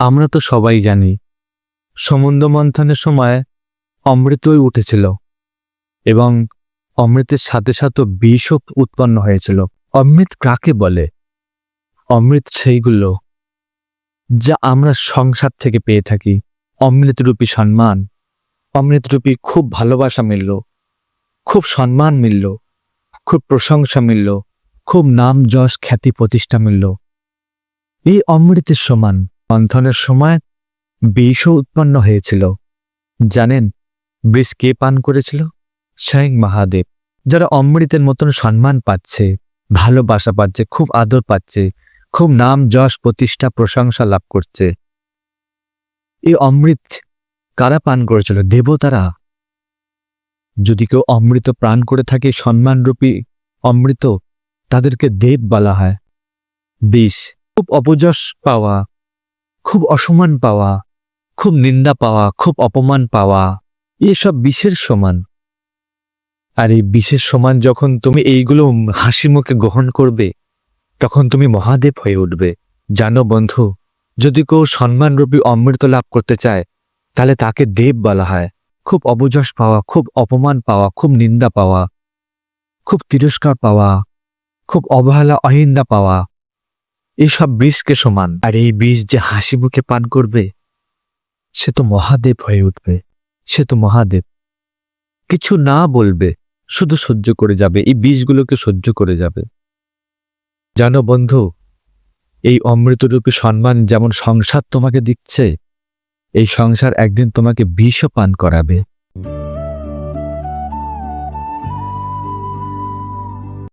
আমরা তো সবাই জানি, সমুদ্র মন্থনের সময় অমৃতই উঠেছিল এবং অমৃতের সাথে সাথে বিষও উৎপন্ন হয়েছিল। অমৃত কাকে বলে? অমৃত সেইগুলো যা আমরা সংসার থেকে পেয়ে থাকি। অমৃতরূপী সম্মান, অমৃতরূপী খুব ভালোবাসা মিলল, খুব সম্মান মিলল, খুব প্রশংসা মিলল, খুব নাম যশ খ্যাতি প্রতিষ্ঠা মিলল। এই অমৃতের সমান মন্থনের সময় বিষও উৎপন্ন হয়েছিল। জানেন, বিষ কে পান করেছিল? স্বয়ং মহাদেব, যারা অমৃতের মতন সম্মান পাচ্ছে, ভালোবাসা পাচ্ছে, খুব আদর পাচ্ছে, খুব নাম যশ প্রতিষ্ঠা প্রশংসা লাভ করছে। এই অমৃত কারা পান করেছিল? দেবতারা। যদি কেউ অমৃত প্রাণ করে থাকে, সম্মানরূপী অমৃত তাদেরকে দেব বলা হয়। বিষ, খুব অপযশ পাওয়া খুব অসম্মান পাওয়া, খুব নিন্দা পাওয়া, খুব অপমান পাওয়া, এসব বিষের সমান। আর এই বিষের সমান যখন তুমি এইগুলো হাসি মুখে গ্রহণ করবে, তখন তুমি মহাদেব হয়ে উঠবে। জানো বন্ধু, যদি কেউ সম্মানরূপী অমৃত লাভ করতে চায়, তাহলে তাকে দেব বলা হয়। খুব অবযশ পাওয়া, খুব অপমান পাওয়া, খুব নিন্দা পাওয়া, খুব তিরস্কার পাওয়া, খুব অবহেলা, অহিন্দা পাওয়া এইসব বিষকে সমান। আর এই বীজ যে হাসি মুখে পান করবে, সে তো মহাদেব হয়ে উঠবে। সে তো মহাদেব। কিছু না বলবে, শুধু সহ্য করে যাবে। এই বীজগুলোকে সহ্য করে যাবে। জানো বন্ধু, এই অমৃতরূপী সম্মান যেমন সংসার তোমাকে দিচ্ছে, এই সংসার একদিন তোমাকে বিষও পান করাবে।